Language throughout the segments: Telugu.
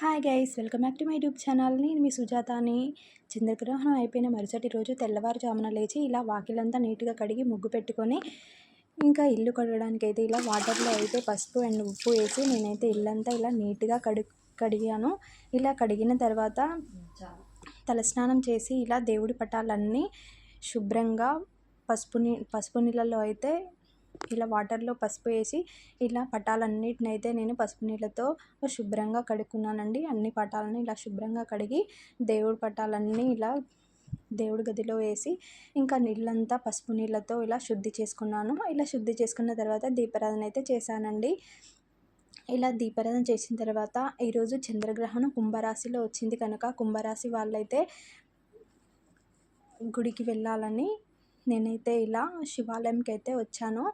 Hi guys welcome back to my YouTube channel నేను మీ సుజాతాని. చంద్రగ్రహణం అయిపోయిన మరుసటి రోజు తెల్లవారుజామున లేచి ఇలా వాకిలంతా నీట్గా కడిగి ముగ్గు పెట్టుకొని ఇంకా ఇల్లు కడగడానికి అయితే ఇలా వాటర్లో అయితే పసుపు అండ్ ఉప్పు వేసి నేనైతే ఇల్లంతా ఇలా నీట్గా కడి కడిగాను. ఇలా కడిగిన తర్వాత తలస్నానం చేసి ఇలా దేవుడి పటాలన్నీ శుభ్రంగా పసుపు నీ పసుపు నీళ్ళలో అయితే ఇలా వాటర్లో పసుపు వేసి ఇలా పటాలన్నిటిని అయితే నేను పసుపు నీళ్ళతో శుభ్రంగా కడుక్కున్నానండి. అన్ని పటాలని ఇలా శుభ్రంగా కడిగి దేవుడి పటాలన్నీ ఇలా దేవుడి గదిలో వేసి ఇంకా నీళ్ళంతా పసుపు నీళ్ళతో ఇలా శుద్ధి చేసుకున్నాను. ఇలా శుద్ధి చేసుకున్న తర్వాత దీపారాధన అయితే చేశానండి. ఇలా దీపారాధన చేసిన తర్వాత ఈరోజు చంద్రగ్రహణం కుంభరాశిలో వచ్చింది కనుక కుంభరాశి వాళ్ళైతే గుడికి వెళ్ళాలని నేనైతే ఇలా శివాలయంకి అయితే వచ్చాను.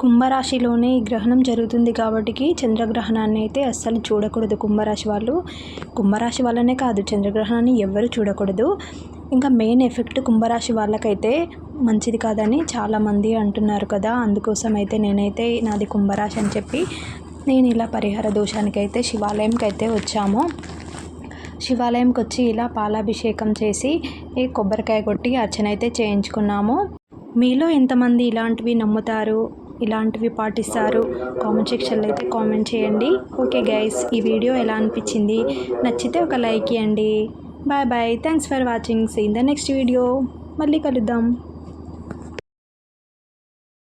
కుంభరాశిలోనే ఈ గ్రహణం జరుగుతుంది కాబట్టి చంద్రగ్రహణాన్ని అయితే అస్సలు చూడకూడదు కుంభరాశి వాళ్ళు. కుంభరాశి వాళ్ళనే కాదు చంద్రగ్రహణాన్ని ఎవ్వరు చూడకూడదు. ఇంకా మెయిన్ ఎఫెక్ట్ కుంభరాశి వాళ్ళకైతే మంచిది కాదని చాలామంది అంటున్నారు కదా. అందుకోసం అయితే నేనైతే నాది కుంభరాశి అని చెప్పి నేను ఇలా పరిహార దోషానికి అయితే శివాలయంకి అయితే వచ్చాము. శివాలయంకి వచ్చి ఇలా పాలాభిషేకం చేసి కొబ్బరికాయ కొట్టి అర్చన అయితే చేయించుకున్నాము. మీలో ఎంతమంది ఇలాంటివి నమ్ముతారు ఇలాంటివి పాటిస్తారు? కామెంట్ సెక్షన్లో అయితే కామెంట్ చేయండి. ఓకే గైస్ ఈ వీడియో ఎలా అనిపించింది? నచ్చితే ఒక లైక్ ఇవ్వండి. Bye bye thanks for watching. Seen the next video మళ్ళీ కలుద్దాం.